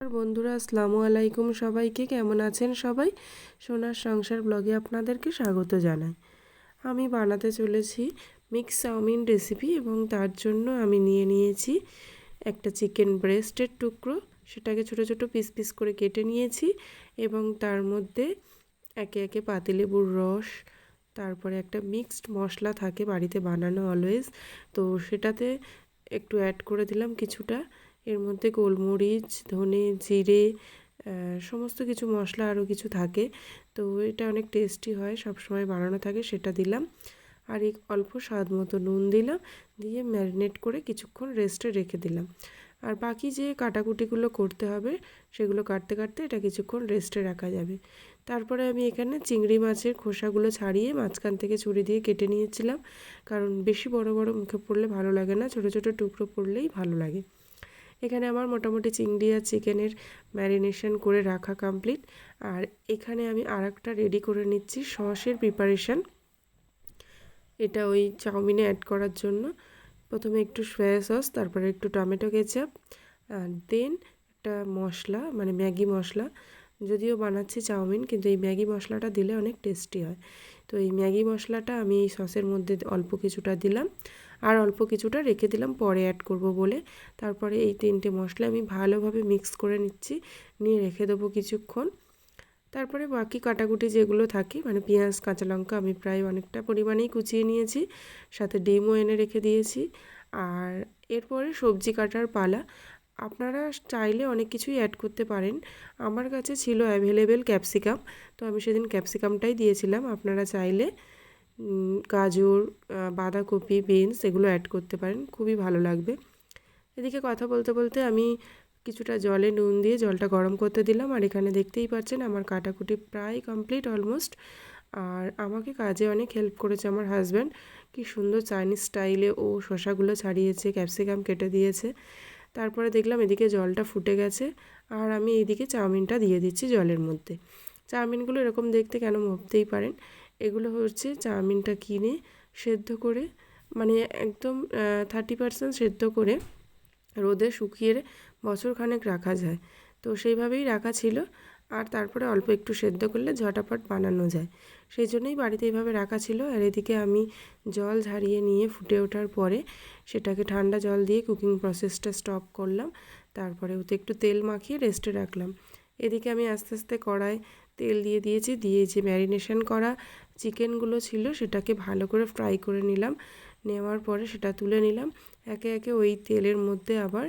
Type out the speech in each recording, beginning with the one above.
বন্ধুরা, আসসালামু আলাইকুম সবাইকে। কেমন আছেন সবাই? সোনার সংসার ব্লগে আপনাদেরকে স্বাগত জানাই। আমি বানাতে চলেছি মিক্স চাউমিন রেসিপি এবং তার জন্য আমি নিয়ে নিয়েছি একটা চিকেন ব্রেস্টের টুকরো। সেটাকে ছোট ছোট পিস পিস করে কেটে নিয়েছি এবং তার মধ্যে একে একে পাতিলেবুর রস, তারপরে একটা মিক্সড মশলা থাকে বাড়িতে বানানো অলওয়েজ তো সেটাতে একটু অ্যাড করে দিলাম কিছুটা। এর মধ্যে গোলমরিচ, ধনে জিরে সমস্ত কিছু মশলা আরও কিছু থাকে। তো এটা অনেক টেস্টি হয় সব সময় বানানো থাকে, সেটা দিলাম। আর এক অল্প স্বাদ মতো নুন দিলাম, দিয়ে ম্যারিনেট করে কিছুক্ষণ রেস্টে রেখে দিলাম। আর বাকি যে কাটাকুটিগুলো করতে হবে, সেগুলো কাটতে কাটতে এটা কিছুক্ষণ রেস্টে রাখা যাবে। তারপরে আমি এখানে চিংড়ি মাছের খোসাগুলো ছাড়িয়ে মাঝখান থেকে ছুরি দিয়ে কেটে নিয়েছিলাম। কারণ বেশি বড় বড় মুখে পড়লে ভালো লাগে না, ছোট ছোট টুকরো পড়লেই ভালো লাগে। এখানে আমার মোটামুটি চিংড়ি আর চিকেনের ম্যারিনেশন করে রাখা কমপ্লিট আর এখানে আমি আর রেডি করে নিচ্ছি, সসের প্রিপারেশান এটা ওই চাউমিনে অ্যাড করার জন্য। প্রথমে একটু সয়া সস তারপরে একটু টমেটো কেচাপ আর দেন একটা মশলা মানে ম্যাগি মশলা। যদিও বানাচ্ছি চাউমিন, কিন্তু এই ম্যাগি মশলাটা দিলে অনেক টেস্টি হয়। তো এই ম্যাগি মশলাটা আমি এই সসের মধ্যে অল্প কিছুটা দিলাম। আর অল্প কিছুটা রেখে দিলাম, পরে অ্যাড করব বলে। তারপরে এই তিনটে মশলা আমি ভালোভাবে মিক্স করে নিচ্ছি, নিয়ে রেখে দেবো কিছুক্ষণ। তারপরে বাকি কাটাকুটি যেগুলো থাকে মানে পেঁয়াজ, কাঁচা লঙ্কা, আমি প্রায় অনেকটা পরিমাণেই কুচিয়ে নিয়েছি, সাথে ডিমও এনে রেখে দিয়েছি। আর এরপরে সবজি কাটার পালা, আপনারা চাইলে অনেক কিছুই অ্যাড করতে পারেন। আমার কাছে ছিল অ্যাভেলেবেল ক্যাপসিকাম তো আমি সেদিন ক্যাপসিকামটাই দিয়েছিলাম, আপনারা চাইলে গাজর বাঁধাকপি, বিনস এগুলো অ্যাড করতে পারেন, খুবই ভালো লাগবে। এদিকে কথা বলতে বলতে আমি কিছুটা জলে নুন দিয়ে জলটা গরম করতে দিলাম, আর এখানে দেখতেই পাচ্ছেন আমার কাটাকুটি প্রায় কমপ্লিট অলমোস্ট আর আমাকে কাজে অনেক হেল্প করেছে আমার হাজব্যান্ড কি সুন্দর চাইনিজ স্টাইলে ও শশাগুলো ছাড়িয়েছে ক্যাপসিকাম কেটে দিয়েছে। তারপরে দেখলাম এদিকে জলটা ফুটে গেছে, আর আমি এইদিকে চাউমিনটা দিয়ে দিচ্ছি জলের মধ্যে। চাউমিনগুলো এরকম দেখতে কেন ভাবতেই পারেন এগুলো হচ্ছে চাউমিনটা কিনে সেদ্ধ করে মানে একদম থার্টি পারসেন্ট সেদ্ধ করে রোদে শুকিয়ে বছরখানেক রাখা যায়। তো সেইভাবেই রাখা ছিল। আর তারপরে অল্প একটু সেদ্ধ করলে ঝটাপট বানানো যায়। সেই জন্যই বাড়িতে এইভাবে রাখা ছিল। আর এদিকে আমি জল ঝারিয়ে নিয়ে ফুটে ওঠার পরে সেটাকে ঠান্ডা জল দিয়ে কুকিং প্রসেসটা স্টপ করলাম। তারপরে ওতে একটু তেল মাখিয়ে রেস্টে রাখলাম। এদিকে আমি আস্তে আস্তে কড়াই তেল দিয়ে দিয়েছি, দিয়ে যে ম্যারিনেশন করা চিকেনগুলো ছিল সেটাকে ভালো করে ফ্রাই করে নিলাম। নেওয়ার পরে সেটা তুলে নিলাম। একে একে ওই তেলের মধ্যে আবার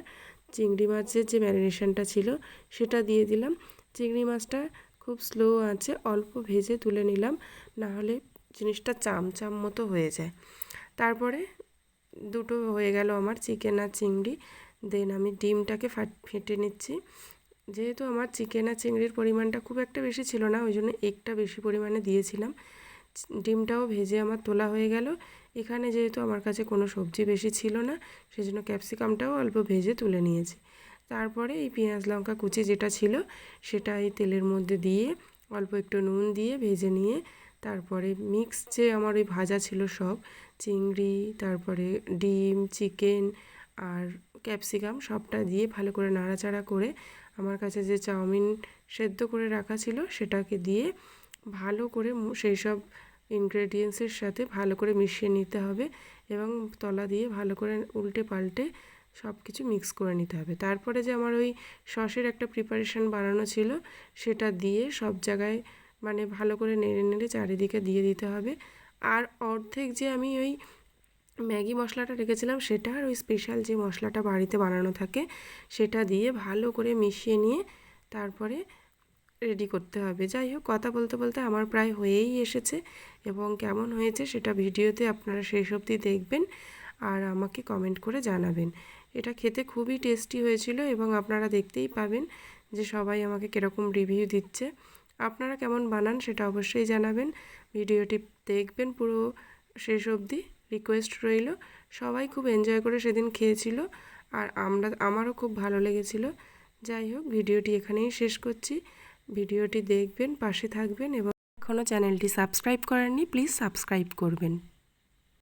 চিংড়ি মাছের যে ম্যারিনেশনটা ছিল সেটা দিয়ে দিলাম। চিংড়ি মাছটা খুব স্লো আছে, অল্প ভেজে তুলে নিলাম না হলে জিনিসটা চামচাম মতো হয়ে যায়। তারপরে দুটো হয়ে গেল আমার চিকেন আর চিংড়ি দেন আমি ডিমটাকে ফাট, ফেটে নিচ্ছি। যেহেতু আমার চিকেন আর চিংড়ির পরিমাণটা খুব একটা বেশি ছিল না, ওই জন্য একটা বেশি পরিমাণে দিয়েছিলাম। ডিমটাও ভেজে আমার তোলা হয়ে গেল। এখানে যেহেতু আমার কাছে কোনো সবজি বেশি ছিল না সেই জন্য ক্যাপসিকামটাও অল্প ভেজে তুলে নিয়েছি। তারপরে এই পেঁয়াজ লঙ্কা কুচি যেটা ছিল, সেটা এই তেলের মধ্যে দিয়ে অল্প একটু নুন দিয়ে ভেজে নিয়ে, তারপরে মিক্স যে আমার ওই ভাজা ছিল সব, চিংড়ি, তারপরে ডিম, চিকেন আর ক্যাপসিকাম সবটা দিয়ে ভালো করে নাড়াচাড়া করে আমার কাছে যে চাউমিন সেদ্ধ করে রাখা ছিল সেটাকে দিয়ে ভালো করে সেই সব ইনগ্রেডিয়েন্টসের সাথে ভালো করে মিশিয়ে নিতে হবে এবং তলা দিয়ে ভালো করে উল্টে পাল্টে সব কিছু মিক্স করে নিতে হবে। তারপরে যে আমার ওই সসের একটা প্রিপারেশান বানানো ছিল সেটা দিয়ে সব জায়গায় মানে ভালো করে নেড়ে নেড়ে চারিদিকে দিয়ে দিতে হবে। আর অর্ধেক যে আমি ওই ম্যাগি মশলাটা রেখেছিলাম, সেটা আর ওই স্পেশাল যে মশলাটা বাড়িতে বানানো থাকে, সেটা দিয়ে ভালো করে মিশিয়ে নিয়ে তারপরে রেডি করতে হবে। যাই হোক, কথা বলতে বলতে আমার প্রায় হয়েই এসেছে এবং কেমন হয়েছে সেটা ভিডিওতে আপনারা সেই সবটি দেখবেন আর আমাকে কমেন্ট করে জানাবেন। এটা খেতে খুবই টেস্টি হয়েছিল এবং আপনারা দেখতেই পাবেন যে সবাই আমাকে কীরকম রিভিউ দিচ্ছে। আপনারা কেমন বানান সেটা অবশ্যই জানাবেন। ভিডিওটি দেখবেন পুরো শেষ অবধি। রিকোয়েস্ট রইল। সবাই খুব এনজয় করে সেদিন খেয়েছিল আর আমরা, আমারও খুব ভালো লেগেছিল। যাই হোক, ভিডিওটি এখানেই শেষ করছি। ভিডিওটি দেখবেন, পাশে থাকবেন এবং এখনও চ্যানেলটি সাবস্ক্রাইব করেননি, প্লিজ সাবস্ক্রাইব করবেন।